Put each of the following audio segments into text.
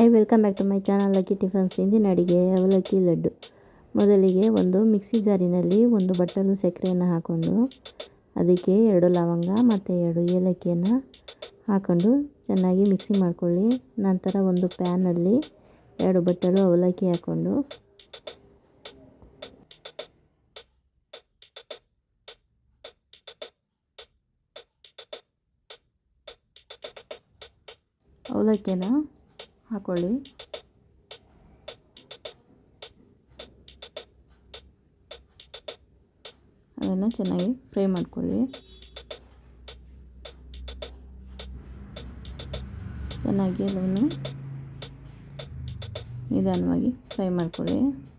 I welcome back to my channel lucky tiffins ಇಂದಿನ ಅಡಿಗೆ ಅವಲಕ್ಕಿ ಲಡ್ಡು. ಮೊದಲಿಗೆ ಒಂದು ಮಿಕ್ಸಿ ಜಾರಿನಲ್ಲಿ ಒಂದು ಬಟ್ಟಲು ಸಕ್ಕರೆಯನ್ನು ಹಾಕ್ಕೊಂಡು ಅದಕ್ಕೆ ಎರಡು ಲವಂಗ ಮತ್ತು ಎರಡು ಏಲಕ್ಕಿಯನ್ನು ಹಾಕ್ಕೊಂಡು ಚೆನ್ನಾಗಿ ಮಿಕ್ಸಿ ಮಾಡ್ಕೊಳ್ಳಿ. ನಂತರ ಒಂದು ಪ್ಯಾನಲ್ಲಿ ಎರಡು ಬಟ್ಟಲು ಅವಲಕ್ಕಿ ಹಾಕ್ಕೊಂಡು ಅವಲಕ್ಕಿನ ಹಾಕ್ಕೊಳ್ಳಿ ಅದನ್ನು ಚೆನ್ನಾಗಿ ಫ್ರೈ ಮಾಡ್ಕೊಳ್ಳಿ. ಚೆನ್ನಾಗಿ ಎಲ್ಲವನ್ನು ನಿಧಾನವಾಗಿ ಫ್ರೈ ಮಾಡ್ಕೊಳ್ಳಿ.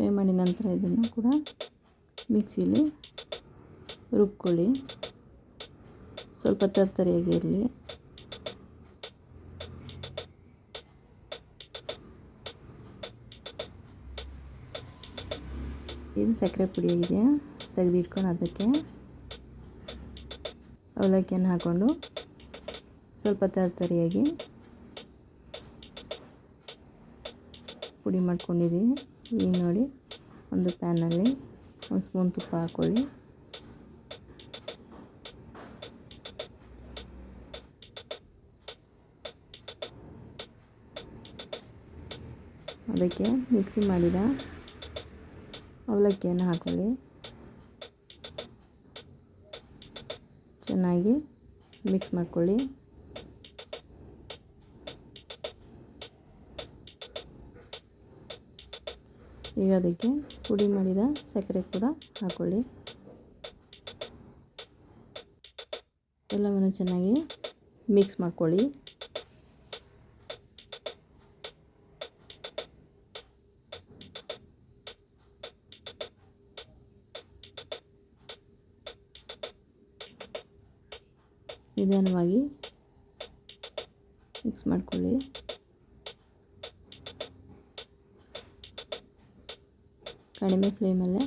ಫ್ರೈ ಮಾಡಿ ನಂತರ ಇದನ್ನು ಕೂಡ ಮಿಕ್ಸಿಲಿ ರುಬ್ಕೊಳ್ಳಿ. ಸ್ವಲ್ಪ ತರ್ತರಿಯಾಗಿ ಇರಲಿ. ಇದು ಸಕ್ಕರೆ ಪುಡಿಯಾಗಿದೆ ತೆಗೆದಿಟ್ಕೊಂಡು ಅದಕ್ಕೆ ಅವಲಕ್ಕಿಯನ್ನು ಹಾಕ್ಕೊಂಡು ಸ್ವಲ್ಪ ತರ್ತರಿಯಾಗಿ ಪುಡಿ ಮಾಡ್ಕೊಂಡಿದ್ದೀವಿ ಈಗ ನೋಡಿ, ಒಂದು ಪ್ಯಾನಲ್ಲಿ ಒಂದು ಸ್ಪೂನ್ ತುಪ್ಪ ಹಾಕ್ಕೊಳ್ಳಿ ಅದಕ್ಕೆ ಮಿಕ್ಸಿ ಮಾಡಿದ ಅವಲಕ್ಕಿಯನ್ನು ಹಾಕೊಳ್ಳಿ. ಚೆನ್ನಾಗಿ ಮಿಕ್ಸ್ ಮಾಡ್ಕೊಳ್ಳಿ. ಈಗ ಅದಕ್ಕೆ ಪುಡಿ ಮಾಡಿದ ಸಕ್ಕರೆ ಕೂಡ ಹಾಕ್ಕೊಳ್ಳಿ ಎಲ್ಲವನ್ನು ಚೆನ್ನಾಗಿ ಮಿಕ್ಸ್ ಮಾಡ್ಕೊಳ್ಳಿ. ನಿಧಾನವಾಗಿ ಮಿಕ್ಸ್ ಮಾಡ್ಕೊಳ್ಳಿ. ಕಡಿಮೆ ಫ್ಲೇಮಲ್ಲೇ?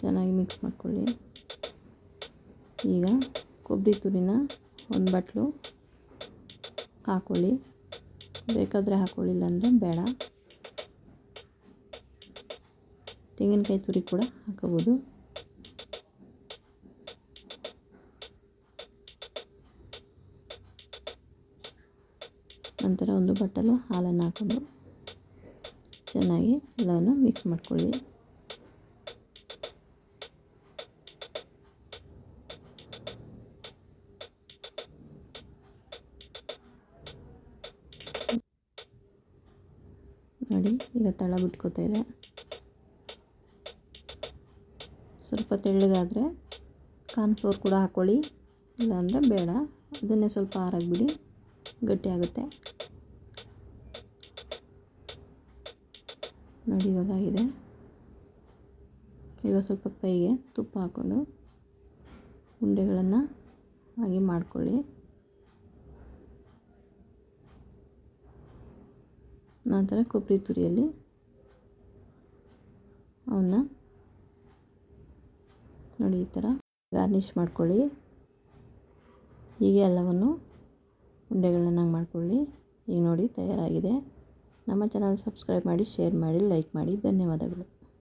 ಚೆನ್ನಾಗಿ ಮಿಕ್ಸ್ ಮಾಡ್ಕೊಳ್ಳಿ. ಈಗ ಕೊಬ್ಬರಿ ತುರಿನ ಒಂದು ಬಟ್ಲು ಹಾಕ್ಕೊಳ್ಳಿ ಬೇಕಾದರೆ ಹಾಕ್ಕೊಳ್ಳಿ ಅಂದರೆ ಬೇಡ. ತೆಂಗಿನಕಾಯಿ ತುರಿ ಕೂಡ ಹಾಕಬಹುದು. ನಂತರ ಒಂದು ಬಟ್ಟಲು ಹಾಲನ್ನು ಹಾಕೊಂಡು ಚೆನ್ನಾಗಿ ಎಲ್ಲವನ್ನು ಮಿಕ್ಸ್ ಮಾಡ್ಕೊಳ್ಳಿ. ನೋಡಿ, ಈಗ ತಳ ಬಿಟ್ಕೋತಾ ಇದೆ. ಸ್ವಲ್ಪ ತೆಳ್ಳಗಾದರೆ ಕಾರ್ನ್ಫ್ಲೋರ್ ಕೂಡ ಹಾಕ್ಕೊಳ್ಳಿ ಇಲ್ಲಾಂದರೆ ಬೇಡ. ಅದನ್ನೇ ಸ್ವಲ್ಪ ಆರಾಗಿಬಿಡಿ ಆಗುತ್ತೆ. ನೋಡಿ ಇವಾಗ ಆಗಿದೆ. ಈಗ ಸ್ವಲ್ಪ ಕೈಗೆ ತುಪ್ಪ ಹಾಕ್ಕೊಂಡು ಉಂಡೆಗಳನ್ನು ಹಾಗೆ ಮಾಡಿಕೊಳ್ಳಿ. ನಂತರ ಕೊಬ್ಬರಿ ತುರಿಯಲ್ಲಿ ಅವನ್ನ ನೋಡಿ ಈ ಥರ ಗಾರ್ನಿಷ್ ಮಾಡ್ಕೊಳ್ಳಿ. ಹೀಗೆ ಎಲ್ಲವನ್ನು ಉಂಡೆಗಳನ್ನ ಮಾಡ್ಕೊಳ್ಳಿ. ಈಗ ನೋಡಿ ತಯಾರಾಗಿದೆ. ನಮ್ಮ ಚಾನಲ್ ಸಬ್ಸ್ಕ್ರೈಬ್ ಮಾಡಿ ಶೇರ್ ಮಾಡಿ ಲೈಕ್ ಮಾಡಿ. ಧನ್ಯವಾದಗಳು.